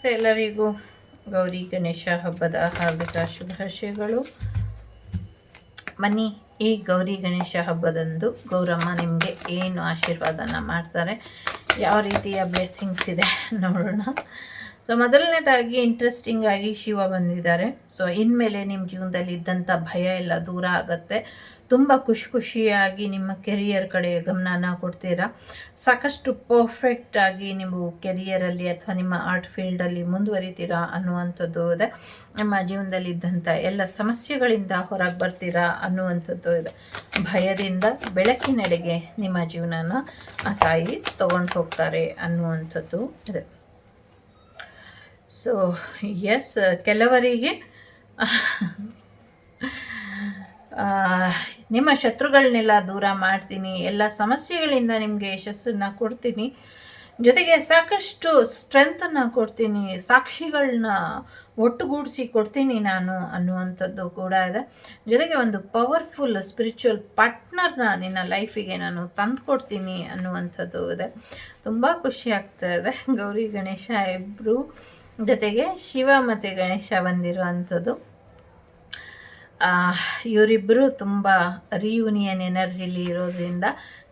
ನಮಸ್ತೆ ಎಲ್ಲರಿಗೂ. ಗೌರಿ, ಗಣೇಶ ಹಬ್ಬದ ಹಾರ್ದಿಕ ಶುಭಾಶಯಗಳು. ಬನ್ನಿ ಈ ಗೌರಿ, ಗಣೇಶ ಹಬ್ಬದಂದು ಗೌರಮ್ಮ ನಿಮಗೆ ಏನು ಆಶೀರ್ವಾದನ ಮಾಡ್ತಾರೆ? ಯಾವ ರೀತಿಯ ಬ್ಲೆಸ್ಸಿಂಗ್ಸ್ ಇದೆ ನೋಡೋಣ. ಸೊ ಮೊದಲನೇದಾಗಿ ಇಂಟ್ರೆಸ್ಟಿಂಗ್ ಆಗಿ ಶಿವ ಬಂದಿದ್ದಾರೆ. ಸೊ ಇನ್ಮೇಲೆ ನಿಮ್ಮ ಜೀವನದಲ್ಲಿ ಇದ್ದಂಥ ಭಯ ಎಲ್ಲ ದೂರ ಆಗುತ್ತೆ. ತುಂಬ ಖುಷಿ ಖುಷಿಯಾಗಿ ನಿಮ್ಮ ಕೆರಿಯರ್ ಕಡೆ ಗಮನನ ಕೊಡ್ತೀರಾ? ಸಾಕಷ್ಟು ಪರ್ಫೆಕ್ಟ್ ಆಗಿ ನೀವು ಕೆರಿಯರಲ್ಲಿ ಅಥವಾ ನಿಮ್ಮ ಆರ್ಟ್ ಫೀಲ್ಡಲ್ಲಿ ಮುಂದುವರಿತೀರಾ ಅನ್ನುವಂಥದ್ದು ಇದೆ. ನಿಮ್ಮ ಜೀವನದಲ್ಲಿ ಇದ್ದಂಥ ಎಲ್ಲ ಸಮಸ್ಯೆಗಳಿಂದ ಹೊರಗೆ ಬರ್ತೀರಾ ಅನ್ನುವಂಥದ್ದು ಇದೆ. ಭಯದಿಂದ ಬೆಳಕಿನೆಡೆಗೆ ನಿಮ್ಮ ಜೀವನನ ಆ ತಾಯಿ ತೊಗೊಂಡು ಹೋಗ್ತಾರೆ ಅನ್ನುವಂಥದ್ದು ಇದೆ. ಸೊ ಎಸ್ ಕೆಲವರಿಗೆ ಆ, ನಿಮ್ಮ ಶತ್ರುಗಳನ್ನೆಲ್ಲ ದೂರ ಮಾಡ್ತೀನಿ ಎಲ್ಲ ಸಮಸ್ಯೆಗಳಿಂದ ನಿಮಗೆ ಯಶಸ್ಸನ್ನು ಕೊಡ್ತೀನಿ. ಜೊತೆಗೆ ಸಾಕಷ್ಟು ಸ್ಟ್ರೆಂತನ್ನು ಕೊಡ್ತೀನಿ ಸಾಕ್ಷಿಗಳನ್ನ ಒಟ್ಟುಗೂಡಿಸಿ ಕೊಡ್ತೀನಿ ನಾನು ಅನ್ನುವಂಥದ್ದು ಕೂಡ ಇದೆ. ಜೊತೆಗೆ ಒಂದು ಪವರ್ಫುಲ್ ಸ್ಪಿರಿಚುವಲ್ ಪಾರ್ಟ್ನರ್ನ ನಿನ್ನ ಲೈಫಿಗೆ ನಾನು ತಂದು ಕೊಡ್ತೀನಿ ಅನ್ನುವಂಥದ್ದು ಇದೆ. ತುಂಬ ಖುಷಿ ಆಗ್ತಾ ಇದೆ. ಗೌರಿ ಗಣೇಶ ಇಬ್ಬರು ಜೊತೆಗೆ ಶಿವ ಮತ್ತು ಗಣೇಶ ಬಂದಿರುವಂಥದ್ದು. ಇವರಿಬ್ಬರು ತುಂಬ ರಿಯೂನಿಯನ್ ಎನರ್ಜಿಲಿ ಇರೋದ್ರಿಂದ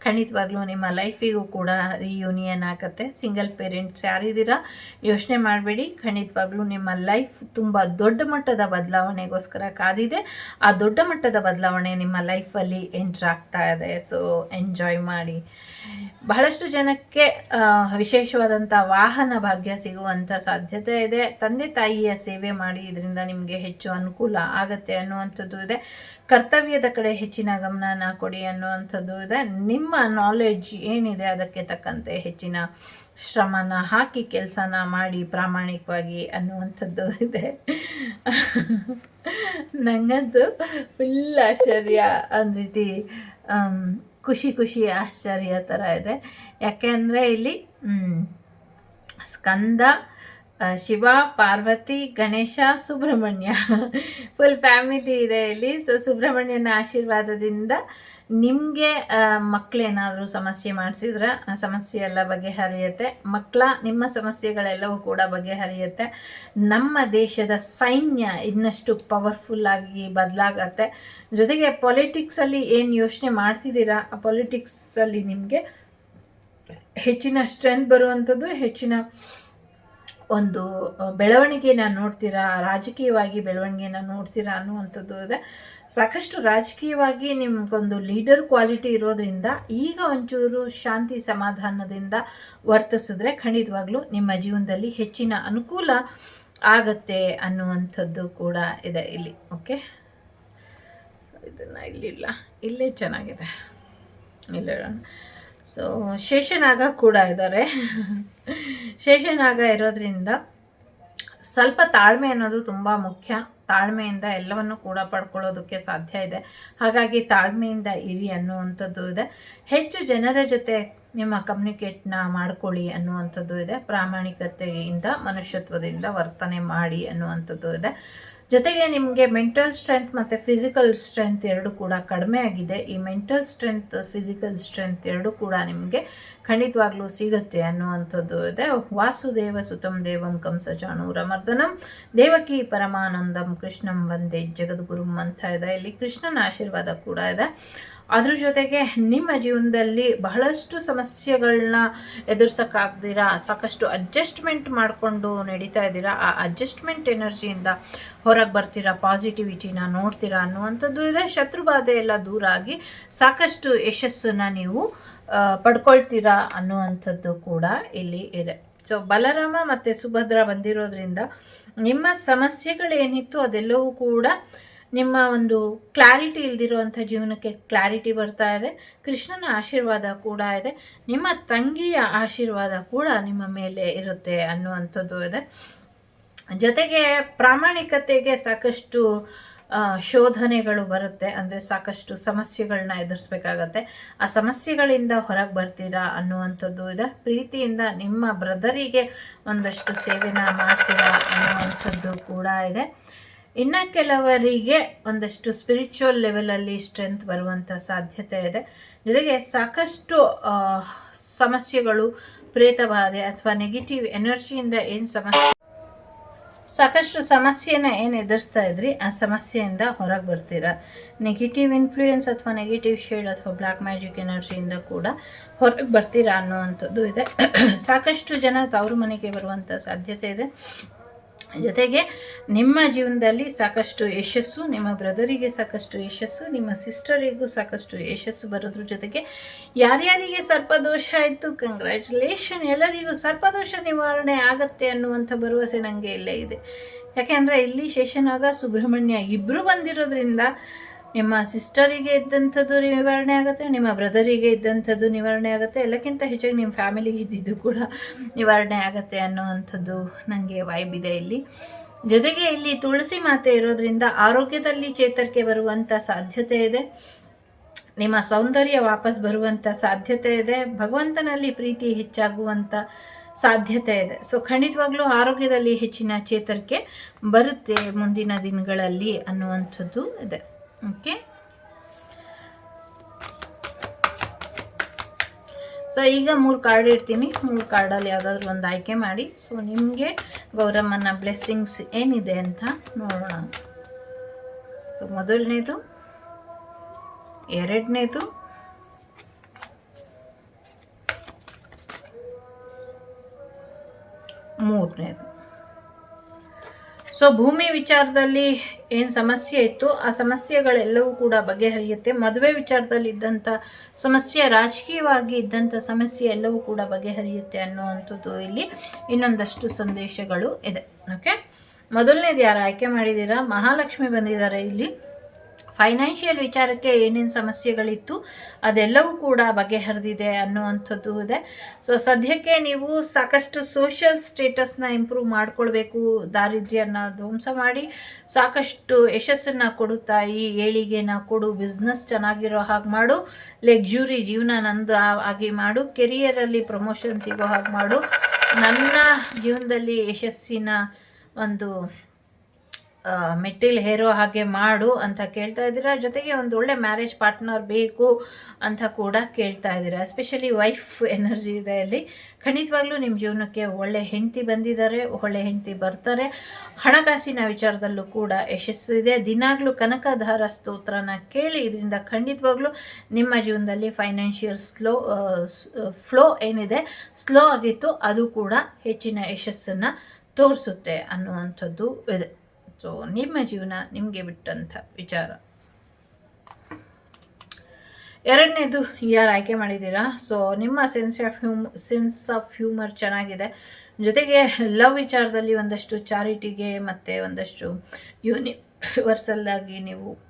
ಖಂಡಿತವಾಗ್ಲೂ ನಿಮ್ಮ ಲೈಫಿಗೂ ಕೂಡ ರಿಯೂನಿಯನ್ ಆಗುತ್ತೆ. ಸಿಂಗಲ್ ಪೇರೆಂಟ್ಸ್ ಯಾರಿದ್ದೀರಾ ಯೋಚನೆ ಮಾಡಬೇಡಿ. ಖಂಡಿತವಾಗ್ಲೂ ನಿಮ್ಮ ಲೈಫ್ ತುಂಬ ದೊಡ್ಡ ಮಟ್ಟದ ಬದಲಾವಣೆಗೋಸ್ಕರ ಕಾದಿದೆ. ಆ ದೊಡ್ಡ ಮಟ್ಟದ ಬದಲಾವಣೆ ನಿಮ್ಮ ಲೈಫಲ್ಲಿ ಎಂಟ್ರ್ ಆಗ್ತಾ ಇದೆ. ಸೊ ಎಂಜಾಯ್ ಮಾಡಿ. ಬಹಳಷ್ಟು ಜನಕ್ಕೆ ವಿಶೇಷವಾದಂಥ ವಾಹನ ಭಾಗ್ಯ ಸಿಗುವಂಥ ಸಾಧ್ಯತೆ ಇದೆ. ತಂದೆ ತಾಯಿಯ ಸೇವೆ ಮಾಡಿ ಇದರಿಂದ ನಿಮಗೆ ಹೆಚ್ಚು ಅನುಕೂಲ ಆಗುತ್ತೆ ಅನ್ನುವಂಥದ್ದು ಇದೆ. ಕರ್ತವ್ಯದ ಕಡೆ ಹೆಚ್ಚಿನ ಗಮನನ ಕೊಡಿ ಅನ್ನುವಂಥದ್ದು ಇದೆ. ನಿಮ್ಮ ನಾಲೆಡ್ಜ್ ಏನಿದೆ ಅದಕ್ಕೆ ತಕ್ಕಂತೆ ಹೆಚ್ಚಿನ ಶ್ರಮನ ಹಾಕಿ ಕೆಲಸನ ಮಾಡಿ ಪ್ರಾಮಾಣಿಕವಾಗಿ ಅನ್ನುವಂಥದ್ದು ಇದೆ. ನನಗಂತೂ ಫುಲ್ ಆಶ್ಚರ್ಯ ಒಂದು ರೀತಿ ಖುಷಿ ಖುಷಿ ಆಶ್ಚರ್ಯ ಥರ ಇದೆ. ಯಾಕೆ ಅಂದರೆ ಇಲ್ಲಿ ಸ್ಕಂದ ಶಿವ, ಪಾರ್ವತಿ, ಗಣೇಶ, ಸುಬ್ರಹ್ಮಣ್ಯ. ಫುಲ್ ಫ್ಯಾಮಿಲಿ ಇದೆ ಇಲ್ಲಿ. ಸೊ ಸುಬ್ರಹ್ಮಣ್ಯನ ಆಶೀರ್ವಾದದಿಂದ ನಿಮಗೆ ಮಕ್ಕಳೇನಾದರೂ ಸಮಸ್ಯೆ ಮಾಡಿಸಿದ್ರೆ, ಆ, ಸಮಸ್ಯೆ ಎಲ್ಲ ಬಗೆಹರಿಯುತ್ತೆ. ಮಕ್ಕಳ ನಿಮ್ಮ ಸಮಸ್ಯೆಗಳೆಲ್ಲವೂ ಕೂಡ ಬಗೆಹರಿಯುತ್ತೆ. ನಮ್ಮ ದೇಶದ ಸೈನ್ಯ ಇನ್ನಷ್ಟು ಪವರ್ಫುಲ್ಲಾಗಿ ಬದಲಾಗತ್ತೆ. ಜೊತೆಗೆ ಪೊಲಿಟಿಕ್ಸಲ್ಲಿ ಏನು ಯೋಚನೆ ಮಾಡ್ತಿದ್ದೀರಾ? ಆ ಪೊಲಿಟಿಕ್ಸಲ್ಲಿ ನಿಮಗೆ ಹೆಚ್ಚಿನ ಸ್ಟ್ರೆಂತ್ ಬರುವಂಥದ್ದು, ಹೆಚ್ಚಿನ ಒಂದು ಬೆಳವಣಿಗೆನ ನೋಡ್ತೀರಾ? ರಾಜಕೀಯವಾಗಿ ಬೆಳವಣಿಗೆನ ನೋಡ್ತೀರಾ ಅನ್ನುವಂಥದ್ದು ಇದೆ. ಸಾಕಷ್ಟು ರಾಜಕೀಯವಾಗಿ ನಿಮ್ಗೊಂದು ಲೀಡರ್ ಕ್ವಾಲಿಟಿ ಇರೋದ್ರಿಂದ ಈಗ ಒಂಚೂರು ಶಾಂತಿ ಸಮಾಧಾನದಿಂದ ವರ್ತಿಸಿದ್ರೆ ಖಂಡಿತವಾಗ್ಲೂ ನಿಮ್ಮ ಜೀವನದಲ್ಲಿ ಹೆಚ್ಚಿನ ಅನುಕೂಲ ಆಗತ್ತೆ ಅನ್ನುವಂಥದ್ದು ಕೂಡ ಇದೆ ಇಲ್ಲಿ. ಓಕೆ? ಇದನ್ನು ಇಲ್ಲಿಲ್ಲ. ಇಲ್ಲೇ ಚೆನ್ನಾಗಿದೆ. ಇಲ್ಲ ಸೊ ಶೇಷನಾಗ ಕೂಡ ಇದ್ದಾರೆ ಶೇಷನಾಗ ಇರೋದ್ರಿಂದ ಸ್ವಲ್ಪ ತಾಳ್ಮೆ ಅನ್ನೋದು ತುಂಬ ಮುಖ್ಯ. ತಾಳ್ಮೆಯಿಂದ ಎಲ್ಲವನ್ನು ಕೂಡ ಪಡ್ಕೊಳ್ಳೋದಕ್ಕೆ ಸಾಧ್ಯ ಇದೆ. ಹಾಗಾಗಿ ತಾಳ್ಮೆಯಿಂದ ಇರಿ ಅನ್ನುವಂಥದ್ದು ಇದೆ. ಹೆಚ್ಚು ಜನರ ಜೊತೆ ನಿಮ್ಮ ಕಮ್ಯುನಿಕೇಟ್ನ ಮಾಡ್ಕೊಳ್ಳಿ ಅನ್ನುವಂಥದ್ದು ಇದೆ. ಪ್ರಾಮಾಣಿಕತೆಯಿಂದ, ಮನುಷ್ಯತ್ವದಿಂದ ವರ್ತನೆ ಮಾಡಿ ಅನ್ನುವಂಥದ್ದು ಇದೆ. ಜೊತೆಗೆ ನಿಮಗೆ ಮೆಂಟಲ್ ಸ್ಟ್ರೆಂತ್ ಮತ್ತು ಫಿಸಿಕಲ್ ಸ್ಟ್ರೆಂತ್ ಎರಡು ಕೂಡ ಕಡಿಮೆ ಆಗಿದೆ. ಈ ಮೆಂಟಲ್ ಸ್ಟ್ರೆಂತ್ ಫಿಸಿಕಲ್ ಸ್ಟ್ರೆಂತ್ ಎರಡು ಕೂಡ ನಿಮಗೆ ಖಂಡಿತವಾಗ್ಲೂ ಸಿಗುತ್ತೆ ಅನ್ನುವಂಥದ್ದು ಇದೆ. ವಾಸುದೇವ ಸುತಂ ದೇವಂ ಕಂಸಚಾಣೂರ ಮರ್ದನಂ ದೇವಕಿ ಪರಮಾನಂದಂ ಕೃಷ್ಣಂ ವಂದೇ ಜಗದ್ಗುರುಂ ಅಂತ ಇದೆ. ಇಲ್ಲಿ ಕೃಷ್ಣನ ಆಶೀರ್ವಾದ ಕೂಡ ಇದೆ. ಅದ್ರ ಜೊತೆಗೆ ನಿಮ್ಮ ಜೀವನದಲ್ಲಿ ಬಹಳಷ್ಟು ಸಮಸ್ಯೆಗಳನ್ನ ಎದುರಿಸೋಕ್ಕಾಗ್ದಿರಾ? ಸಾಕಷ್ಟು ಅಡ್ಜಸ್ಟ್ಮೆಂಟ್ ಮಾಡಿಕೊಂಡು ನಡೀತಾ ಇದ್ದೀರಾ? ಆ ಅಡ್ಜಸ್ಟ್ಮೆಂಟ್ ಎನರ್ಜಿಯಿಂದ ಹೊರಗೆ ಬರ್ತೀರಾ? ಪಾಸಿಟಿವಿಟಿನ ನೋಡ್ತೀರಾ ಅನ್ನುವಂಥದ್ದು ಇದೆ. ಶತ್ರುಬಾಧೆ ಎಲ್ಲ ದೂರ ಆಗಿ ಸಾಕಷ್ಟು ಯಶಸ್ಸನ್ನು ನೀವು ಪಡ್ಕೊಳ್ತೀರಾ ಅನ್ನುವಂಥದ್ದು ಕೂಡ ಇಲ್ಲಿ ಇದೆ. ಸೊ ಬಲರಾಮ ಮತ್ತು ಸುಭದ್ರ ಬಂದಿರೋದ್ರಿಂದ ನಿಮ್ಮ ಸಮಸ್ಯೆಗಳೇನಿತ್ತು ಅದೆಲ್ಲವೂ ಕೂಡ ನಿಮ್ಮ ಒಂದು ಕ್ಲಾರಿಟಿ ಇಲ್ದಿರುವಂಥ ಜೀವನಕ್ಕೆ ಕ್ಲಾರಿಟಿ ಬರ್ತಾ ಇದೆ. ಕೃಷ್ಣನ ಆಶೀರ್ವಾದ ಕೂಡ ಇದೆ. ನಿಮ್ಮ ತಂಗಿಯ ಆಶೀರ್ವಾದ ಕೂಡ ನಿಮ್ಮ ಮೇಲೆ ಇರುತ್ತೆ ಅನ್ನುವಂಥದ್ದು ಇದೆ. ಜೊತೆಗೆ ಪ್ರಾಮಾಣಿಕತೆಗೆ ಸಾಕಷ್ಟು ಶೋಧನೆಗಳು ಬರುತ್ತೆ. ಅಂದರೆ ಸಾಕಷ್ಟು ಸಮಸ್ಯೆಗಳನ್ನ ಎದುರಿಸ್ಬೇಕಾಗತ್ತೆ. ಆ ಸಮಸ್ಯೆಗಳಿಂದ ಹೊರಗೆ ಬರ್ತೀರಾ ಅನ್ನುವಂಥದ್ದು ಇದೆ. ಪ್ರೀತಿಯಿಂದ ನಿಮ್ಮ ಬ್ರದರಿಗೆ ಒಂದಷ್ಟು ಸೇವೆನ ಮಾಡ್ತೀರಾ ಅನ್ನುವಂಥದ್ದು ಕೂಡ ಇದೆ. ಇನ್ನು ಕೆಲವರಿಗೆ ಒಂದಷ್ಟು ಸ್ಪಿರಿಚುವಲ್ ಲೆವೆಲಲ್ಲಿ ಸ್ಟ್ರೆಂತ್ ಬರುವಂಥ ಸಾಧ್ಯತೆ ಇದೆ. ಜೊತೆಗೆ ಸಾಕಷ್ಟು ಸಮಸ್ಯೆಗಳು ಪ್ರೇತಬಾಧೆ ಅಥವಾ ನೆಗೆಟಿವ್ ಎನರ್ಜಿಯಿಂದ ಏನು ಸಮಸ್ಯೆ ಸಾಕಷ್ಟು ಸಮಸ್ಯೆನ ಏನು ಎದುರಿಸ್ತಾ ಇದ್ರಿ, ಆ ಸಮಸ್ಯೆಯಿಂದ ಹೊರಗೆ ಬರ್ತೀರಾ. ನೆಗೆಟಿವ್ ಇನ್ಫ್ಲೂಯೆನ್ಸ್ ಅಥವಾ ನೆಗೆಟಿವ್ ಶೇಡ್ ಅಥವಾ ಬ್ಲ್ಯಾಕ್ ಮ್ಯಾಜಿಕ್ ಎನರ್ಜಿಯಿಂದ ಕೂಡ ಹೊರಗೆ ಬರ್ತೀರಾ ಅನ್ನುವಂಥದ್ದು ಇದೆ. ಸಾಕಷ್ಟು ಜನ ತವರು ಮನೆಗೆ ಬರುವಂಥ ಸಾಧ್ಯತೆ ಇದೆ. ಜೊತೆಗೆ ನಿಮ್ಮ ಜೀವನದಲ್ಲಿ ಸಾಕಷ್ಟು ಯಶಸ್ಸು, ನಿಮ್ಮ ಬ್ರದರಿಗೆ ಸಾಕಷ್ಟು ಯಶಸ್ಸು, ನಿಮ್ಮ ಸಿಸ್ಟರಿಗೂ ಸಾಕಷ್ಟು ಯಶಸ್ಸು ಬರೋದ್ರ ಜೊತೆಗೆ ಯಾರ್ಯಾರಿಗೆ ಸರ್ಪದೋಷ ಆಯಿತು ಕಂಗ್ರ್ಯಾಚುಲೇಷನ್ ಎಲ್ಲರಿಗೂ ಸರ್ಪದೋಷ ನಿವಾರಣೆ ಆಗತ್ತೆ ಅನ್ನುವಂಥ ಭರವಸೆ ನನಗೆ ಇಲ್ಲೇ ಇದೆ. ಯಾಕೆಂದರೆ ಇಲ್ಲಿ ಶೇಷನಾಗ ಸುಬ್ರಹ್ಮಣ್ಯ ಇಬ್ಬರು ಬಂದಿರೋದ್ರಿಂದ ನಿಮ್ಮ ಸಿಸ್ಟರಿಗೆ ಇದ್ದಂಥದ್ದು ನಿವಾರಣೆ ಆಗುತ್ತೆ, ನಿಮ್ಮ ಬ್ರದರಿಗೆ ಇದ್ದಂಥದ್ದು ನಿವಾರಣೆ ಆಗುತ್ತೆ, ಎಲ್ಲಕ್ಕಿಂತ ಹೆಚ್ಚಾಗಿ ನಿಮ್ಮ ಫ್ಯಾಮಿಲಿಗೆ ಇದ್ದಿದ್ದು ಕೂಡ ನಿವಾರಣೆ ಆಗುತ್ತೆ ಅನ್ನೋವಂಥದ್ದು ನನಗೆ ವೈಬ್ ಇದೆ ಇಲ್ಲಿ. ಜೊತೆಗೆ ಇಲ್ಲಿ ತುಳಸಿ ಮಾತೆ ಇರೋದ್ರಿಂದ ಆರೋಗ್ಯದಲ್ಲಿ ಚೇತರಿಕೆ ಬರುವಂಥ ಸಾಧ್ಯತೆ ಇದೆ. ನಿಮ್ಮ ಸೌಂದರ್ಯ ವಾಪಸ್ ಬರುವಂಥ ಸಾಧ್ಯತೆ ಇದೆ. ಭಗವಂತನಲ್ಲಿ ಪ್ರೀತಿ ಹೆಚ್ಚಾಗುವಂಥ ಸಾಧ್ಯತೆ ಇದೆ. ಸೊ ಖಂಡಿತವಾಗ್ಲೂ ಆರೋಗ್ಯದಲ್ಲಿ ಹೆಚ್ಚಿನ ಚೇತರಿಕೆ ಬರುತ್ತೆ ಮುಂದಿನ ದಿನಗಳಲ್ಲಿ ಅನ್ನುವಂಥದ್ದು ಇದೆ. ಓಕೆ ಸೊ ಈಗ ಮೂರು ಕಾರ್ಡ್ ಇಡ್ತೀನಿ. ಮೂರು ಕಾರ್ಡಲ್ಲಿ ಯಾವುದಾದ್ರೂ ಒಂದು ಆಯ್ಕೆ ಮಾಡಿ. ಸೊ ನಿಮಗೆ ಗೌರಮ್ಮನ ಬ್ಲೆಸ್ಸಿಂಗ್ಸ್ ಏನಿದೆ ಅಂತ ನೋಡೋಣ. ಸೊ ಮೊದಲನೇದು, ಎರಡನೇದು, ಮೂರನೇದು. ಸೊ ಭೂಮಿ ವಿಚಾರದಲ್ಲಿ ಏನು ಸಮಸ್ಯೆ ಇತ್ತು? ಆ ಸಮಸ್ಯೆಗಳೆಲ್ಲವೂ ಕೂಡ ಬಗೆಹರಿಯುತ್ತೆ. ಮದುವೆ ವಿಚಾರದಲ್ಲಿ ಇದ್ದಂಥ ಸಮಸ್ಯೆ, ರಾಜಕೀಯವಾಗಿ ಇದ್ದಂಥ ಸಮಸ್ಯೆ ಎಲ್ಲವೂ ಕೂಡ ಬಗೆಹರಿಯುತ್ತೆ ಅನ್ನುವಂಥದ್ದು ಇಲ್ಲಿ ಇನ್ನೊಂದಷ್ಟು ಸಂದೇಶಗಳು ಇದೆ. ಓಕೆ ಮೊದಲನೇದು ಯಾರು ಆಯ್ಕೆ ಮಾಡಿದ್ದೀರಾ? ಮಹಾಲಕ್ಷ್ಮಿ ಬಂದಿದ್ದಾರೆ ಇಲ್ಲಿ. ಫೈನಾನ್ಷಿಯಲ್ ವಿಚಾರಕ್ಕೆ ಏನೇನು ಸಮಸ್ಯೆಗಳಿತ್ತು, ಅದೆಲ್ಲವೂ ಕೂಡ ಬಗೆಹರಿದಿದೆ ಅನ್ನುವಂಥದ್ದು ಇದೆ. ಸೊ ಸದ್ಯಕ್ಕೆ ನೀವು ಸಾಕಷ್ಟು ಸೋಷಿಯಲ್ ಸ್ಟೇಟಸ್ನ ಇಂಪ್ರೂವ್ ಮಾಡಿಕೊಳ್ಬೇಕು, ದಾರಿದ್ರ್ಯನ ಧ್ವಂಸ ಮಾಡಿ, ಸಾಕಷ್ಟು ಯಶಸ್ಸನ್ನು ಕೊಡುತ್ತಾ ಈ ಏಳಿಗೆನ ಕೊಡು ಬಿಸ್ನೆಸ್ ಚೆನ್ನಾಗಿರೋ ಹಾಗೆ ಮಾಡು ಲಗ್ಜುರಿ ಜೀವನ ನಂದು ಆಗಿ ಮಾಡು, ಕೆರಿಯರಲ್ಲಿ ಪ್ರಮೋಷನ್ ಸಿಗೋ ಹಾಗೆ ಮಾಡು. ನನ್ನ ಜೀವನದಲ್ಲಿ ಯಶಸ್ಸಿನ ಒಂದು ಮೆಟ್ಟಿಲ್ ಹೇರೋ ಹಾಗೆ ಮಾಡು ಅಂತ ಕೇಳ್ತಾ ಇದ್ದೀರಾ? ಜೊತೆಗೆ ಒಂದು ಒಳ್ಳೆ ಮ್ಯಾರೇಜ್ ಪಾರ್ಟ್ನರ್ ಬೇಕು ಅಂತ ಕೂಡ ಕೇಳ್ತಾ ಇದ್ದೀರಾ? ಎಸ್ಪೆಷಲಿ ವೈಫ್ ಎನರ್ಜಿ ಇದೆ ಅಲ್ಲಿ. ಖಂಡಿತವಾಗ್ಲೂ ನಿಮ್ಮ ಜೀವನಕ್ಕೆ ಒಳ್ಳೆ ಹೆಂಡತಿ ಬಂದಿದ್ದಾರೆ, ಒಳ್ಳೆ ಹೆಂಡತಿ ಬರ್ತಾರೆ. ಹಣಕಾಸಿನ ವಿಚಾರದಲ್ಲೂ ಕೂಡ ಯಶಸ್ಸು ಇದೆ. ದಿನಾಗಲೂ ಕನಕಧಾರ ಸ್ತೋತ್ರನ ಕೇಳಿ, ಇದರಿಂದ ಖಂಡಿತವಾಗ್ಲೂ ನಿಮ್ಮ ಜೀವನದಲ್ಲಿ ಫೈನಾನ್ಷಿಯಲ್ ಸ್ಲೋ ಫ್ಲೋ ಏನಿದೆ ಸ್ಲೋ ಆಗಿತ್ತು, ಅದು ಕೂಡ ಹೆಚ್ಚಿನ ಯಶಸ್ಸನ್ನು ತೋರಿಸುತ್ತೆ ಅನ್ನುವಂಥದ್ದು ಇದೆ. ಸೊ, ನಿಮ್ಮ ಜೀವನ ನಿಮಗೆ ಬಿಟ್ಟಂಥ ವಿಚಾರ. ಎರಡನೇದು ಯಾರು ಆಯ್ಕೆ ಮಾಡಿದ್ದೀರಾ? ಸೊ, ನಿಮ್ಮ sense of hume sense of humour ಚೆನ್ನಾಗಿದೆ. ಜೊತೆಗೆ ಲವ್ ವಿಚಾರದಲ್ಲಿ ಒಂದಷ್ಟು ಚಾರಿಟಿಗೆ ಮತ್ತು ಒಂದಷ್ಟು ಯೂನಿವರ್ಸಲ್ ಆಗಿ ನೀವು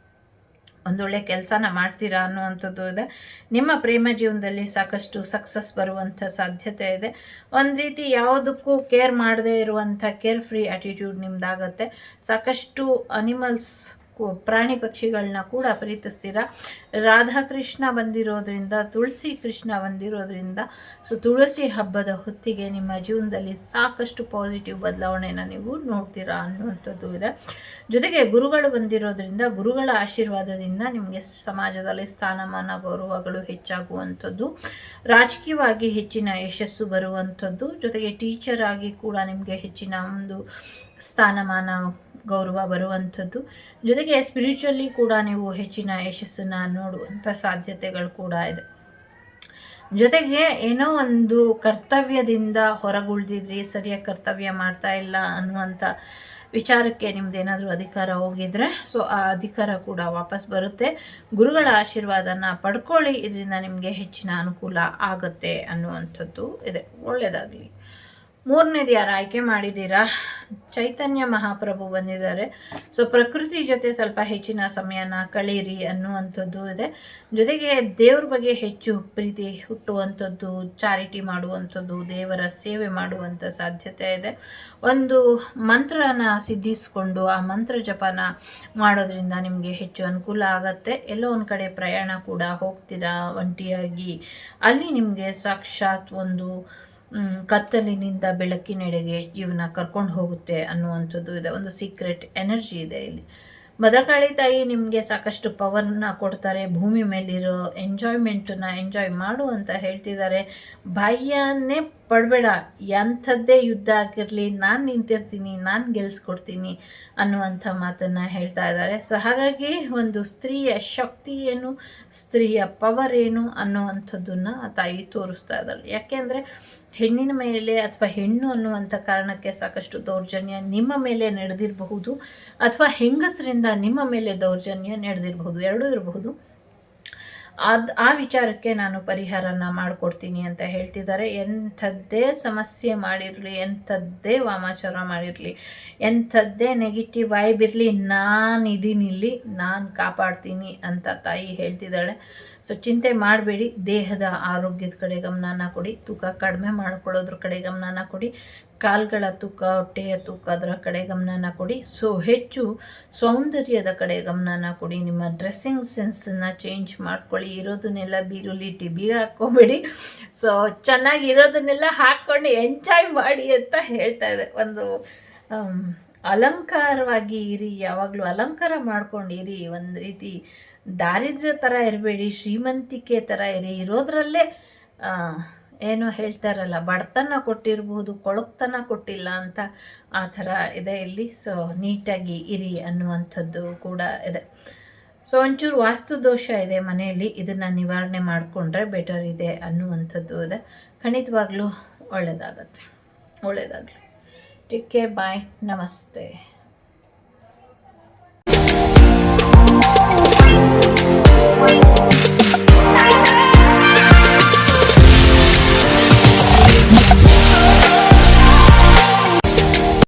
ಒಂದೊಳ್ಳೆ ಕೆಲಸನ ಮಾಡ್ತೀರಾ ಅನ್ನುವಂಥದ್ದು ಇದೆ. ನಿಮ್ಮ ಪ್ರೇಮ ಜೀವನದಲ್ಲಿ ಸಾಕಷ್ಟು ಸಕ್ಸಸ್ ಬರುವಂಥ ಸಾಧ್ಯತೆ ಇದೆ. ಒಂದು ರೀತಿ ಯಾವುದಕ್ಕೂ ಕೇರ್ ಮಾಡದೇ ಇರುವಂಥ ಕೇರ್ ಫ್ರೀ ಆ್ಯಟಿಟ್ಯೂಡ್ ನಿಮ್ದಾಗತ್ತೆ. ಸಾಕಷ್ಟು ಅನಿಮಲ್ಸ್ ಪ್ರಾಣಿ ಪಕ್ಷಿಗಳನ್ನ ಕೂಡ ಪ್ರೀತಿಸ್ತೀರ? ರಾಧಾಕೃಷ್ಣ ಬಂದಿರೋದ್ರಿಂದ, ತುಳಸಿ ಕೃಷ್ಣ ಬಂದಿರೋದ್ರಿಂದ, ಸೊ ತುಳಸಿ ಹಬ್ಬದ ಹೊತ್ತಿಗೆ ನಿಮ್ಮ ಜೀವನದಲ್ಲಿ ಸಾಕಷ್ಟು ಪಾಸಿಟಿವ್ ಬದಲಾವಣೆಯನ್ನು ನೀವು ನೋಡ್ತೀರಾ ಅನ್ನುವಂಥದ್ದು ಇದೆ. ಜೊತೆಗೆ ಗುರುಗಳು ಬಂದಿರೋದ್ರಿಂದ, ಗುರುಗಳ ಆಶೀರ್ವಾದದಿಂದ ನಿಮಗೆ ಸಮಾಜದಲ್ಲಿ ಸ್ಥಾನಮಾನ, ಗೌರವಗಳು ಹೆಚ್ಚಾಗುವಂಥದ್ದು. ರಾಜಕೀಯವಾಗಿ ಹೆಚ್ಚಿನ ಯಶಸ್ಸು ಬರುವಂಥದ್ದು. ಜೊತೆಗೆ ಟೀಚರ್ ಆಗಿ ಕೂಡ ನಿಮಗೆ ಹೆಚ್ಚಿನ ಒಂದು ಸ್ಥಾನಮಾನ ಗೌರವ ಬರುವಂಥದ್ದು. ಜೊತೆಗೆ ಸ್ಪಿರಿಚುವಲಿ ಕೂಡ ನೀವು ಹೆಚ್ಚಿನ ಯಶಸ್ಸನ್ನು ನೋಡುವಂಥ ಸಾಧ್ಯತೆಗಳು ಕೂಡ ಇದೆ. ಜೊತೆಗೆ ಏನೋ ಒಂದು ಕರ್ತವ್ಯದಿಂದ ಹೊರಗುಳಿದಿದ್ರಿ ಸರಿಯಾಗಿ ಕರ್ತವ್ಯ ಮಾಡ್ತಾ ಇಲ್ಲ ಅನ್ನುವಂಥ ವಿಚಾರಕ್ಕೆ ನಿಮ್ದು ಏನಾದರೂ ಅಧಿಕಾರ ಹೋಗಿದ್ರೆ ಸೊ ಆ ಅಧಿಕಾರ ಕೂಡ ವಾಪಸ್ ಬರುತ್ತೆ. ಗುರುಗಳ ಆಶೀರ್ವಾದನ ಪಡ್ಕೊಳ್ಳಿ, ಇದರಿಂದ ನಿಮಗೆ ಹೆಚ್ಚಿನ ಅನುಕೂಲ ಆಗುತ್ತೆ ಅನ್ನುವಂಥದ್ದು ಇದೆ. ಒಳ್ಳೆಯದಾಗಲಿ ಮೂರನೇದು ಯಾರು ಆಯ್ಕೆ ಮಾಡಿದ್ದೀರಾ? ಚೈತನ್ಯ ಮಹಾಪ್ರಭು ಬಂದಿದ್ದಾರೆ. ಸೊ ಪ್ರಕೃತಿ ಜೊತೆ ಸ್ವಲ್ಪ ಹೆಚ್ಚಿನ ಸಮಯನ ಕಳೀರಿ ಅನ್ನುವಂಥದ್ದು ಇದೆ. ಜೊತೆಗೆ ದೇವ್ರ ಬಗ್ಗೆ ಹೆಚ್ಚು ಪ್ರೀತಿ ಹುಟ್ಟುವಂಥದ್ದು, ಚಾರಿಟಿ ಮಾಡುವಂಥದ್ದು, ದೇವರ ಸೇವೆ ಮಾಡುವಂಥ ಸಾಧ್ಯತೆ ಇದೆ. ಒಂದು ಮಂತ್ರನ ಸಿದ್ಧಿಸಿಕೊಂಡು ಆ ಮಂತ್ರ ಜಪನ ಮಾಡೋದ್ರಿಂದ ನಿಮಗೆ ಹೆಚ್ಚು ಅನುಕೂಲ ಆಗತ್ತೆ. ಎಲ್ಲೋ ಒಂದು ಕಡೆ ಪ್ರಯಾಣ ಕೂಡ ಹೋಗ್ತೀರಾ ಒಂಟಿಯಾಗಿ? ಅಲ್ಲಿ ನಿಮಗೆ ಸಾಕ್ಷಾತ್ ಒಂದು ಕತ್ತಲಿನಿಂದ ಬೆಳಕಿನೆಡೆಗೆ ಜೀವನ ಕರ್ಕೊಂಡು ಹೋಗುತ್ತೆ ಅನ್ನುವಂಥದ್ದು ಇದೆ. ಒಂದು ಸೀಕ್ರೆಟ್ ಎನರ್ಜಿ ಇದೆ ಇಲ್ಲಿ. ಭದ್ರಕಾಳಿ ತಾಯಿ ನಿಮಗೆ ಸಾಕಷ್ಟು ಪವರ್ನ ಕೊಡ್ತಾರೆ. ಭೂಮಿ ಮೇಲಿರೋ ಎಂಜಾಯ್ಮೆಂಟನ್ನ ಎಂಜಾಯ್ ಮಾಡು ಅಂತ ಹೇಳ್ತಿದ್ದಾರೆ. ಭಯ್ಯನೇ ಪಡಬೇಡ. ಎಂಥದ್ದೇ ಯುದ್ಧ ಆಗಿರಲಿ, ನಾನು ನಿಂತಿರ್ತೀನಿ, ನಾನು ಗೆಲ್ಸ್ಕೊಡ್ತೀನಿ ಅನ್ನುವಂಥ ಮಾತನ್ನು ಹೇಳ್ತಾ ಇದ್ದಾರೆ. ಸೊ ಹಾಗಾಗಿ ಒಂದು ಸ್ತ್ರೀಯ ಶಕ್ತಿ ಏನು, ಸ್ತ್ರೀಯ ಪವರ್ ಏನು ಅನ್ನುವಂಥದ್ದನ್ನು ಆ ತಾಯಿ ತೋರಿಸ್ತಾ ಇದ್ದಾಳೆ. ಯಾಕೆಂದರೆ ಹೆಣ್ಣಿನ ಮೇಲೆ ಅಥವಾ ಹೆಣ್ಣು ಅನ್ನುವಂಥ ಕಾರಣಕ್ಕೆ ಸಾಕಷ್ಟು ದೌರ್ಜನ್ಯ ನಿಮ್ಮ ಮೇಲೆ ನಡೆದಿರಬಹುದು ಅಥವಾ ಹೆಂಗಸರಿಂದ ನಿಮ್ಮ ಮೇಲೆ ದೌರ್ಜನ್ಯ ನಡೆದಿರಬಹುದು. ಎರಡೂ ಇರಬಹುದು. ಅದು ಆ ವಿಚಾರಕ್ಕೆ ನಾನು ಪರಿಹಾರನ ಮಾಡಿಕೊಡ್ತೀನಿ ಅಂತ ಹೇಳ್ತಿದ್ದಾರೆ. ಎಂಥದ್ದೇ ಸಮಸ್ಯೆ ಮಾಡಿರಲಿ, ಎಂಥದ್ದೇ ವಾಮಾಚಾರ ಮಾಡಿರಲಿ, ಎಂಥದ್ದೇ ನೆಗೆಟಿವ್ ವೈಬ್ ಇರಲಿ ನಾನು ಇದೀನಿ ಇಲ್ಲಿ ನಾನು ಕಾಪಾಡ್ತೀನಿ ಅಂತ ತಾಯಿ ಹೇಳ್ತಿದ್ದಾಳೆ. ಸೊ ಚಿಂತೆ ಮಾಡಬೇಡಿ ದೇಹದ ಆರೋಗ್ಯದ ಕಡೆ ಗಮನನ ಕೊಡಿ ತೂಕ ಕಡಿಮೆ ಮಾಡ್ಕೊಳ್ಳೋದ್ರ ಕಡೆ ಗಮನನ ಕೊಡಿ ಕಾಲ್ಗಳ ತೂಕ ಹೊಟ್ಟೆಯ ತೂಕ ಅದರ ಕಡೆ ಗಮನನ ಕೊಡಿ. ಸೊ ಹೆಚ್ಚು ಸೌಂದರ್ಯದ ಕಡೆ ಗಮನನ ಕೊಡಿ ನಿಮ್ಮ ಡ್ರೆಸ್ಸಿಂಗ್ ಸೆನ್ಸನ್ನ ಚೇಂಜ್ ಮಾಡ್ಕೊಳ್ಳಿ ಇರೋದನ್ನೆಲ್ಲ ಬೀರುಲಿ ಟಿಬಿಗೆ ಹಾಕ್ಕೊಬೇಡಿ. ಸೊ ಚೆನ್ನಾಗಿರೋದನ್ನೆಲ್ಲ ಹಾಕ್ಕೊಂಡು ಎಂಜಾಯ್ ಮಾಡಿ ಅಂತ ಹೇಳ್ತಾ ಇದೆ ಒಂದು ಆಮ್, ಅಲಂಕಾರವಾಗಿ ಇರಿ, ಯಾವಾಗಲೂ ಅಲಂಕಾರ ಮಾಡ್ಕೊಂಡಿರಿ. ಒಂದು ರೀತಿ ದಾರಿದ್ರ್ಯ ಥರ ಇರಬೇಡಿ, ಶ್ರೀಮಂತಿಕೆ ಥರ ಇರಿ. ಇರೋದ್ರಲ್ಲೇ ಏನೋ ಹೇಳ್ತಾರಲ್ಲ ಬಡತನ ಕೊಟ್ಟಿರ್ಬೋದು ಕೊಳಕ್ತನ ಕೊಟ್ಟಿಲ್ಲ ಅಂತ ಆ ಥರ ಇದೆ ಇಲ್ಲಿ. ಸೊ ನೀಟಾಗಿ ಇರಿ ಅನ್ನುವಂಥದ್ದು ಕೂಡ ಇದೆ. ಸೊ ಒಂಚೂರು ವಾಸ್ತು ದೋಷ ಇದೆ ಮನೆಯಲ್ಲಿ. ಇದನ್ನು ನಿವಾರಣೆ ಮಾಡಿಕೊಂಡ್ರೆ ಬೆಟರ್ ಇದೆ ಅನ್ನುವಂಥದ್ದು ಇದೆ. ಖಂಡಿತವಾಗ್ಲೂ ಒಳ್ಳೆಯದಾಗತ್ತೆ ಒಳ್ಳೆಯದಾಗಲಿ टेक केयर बाय नमस्ते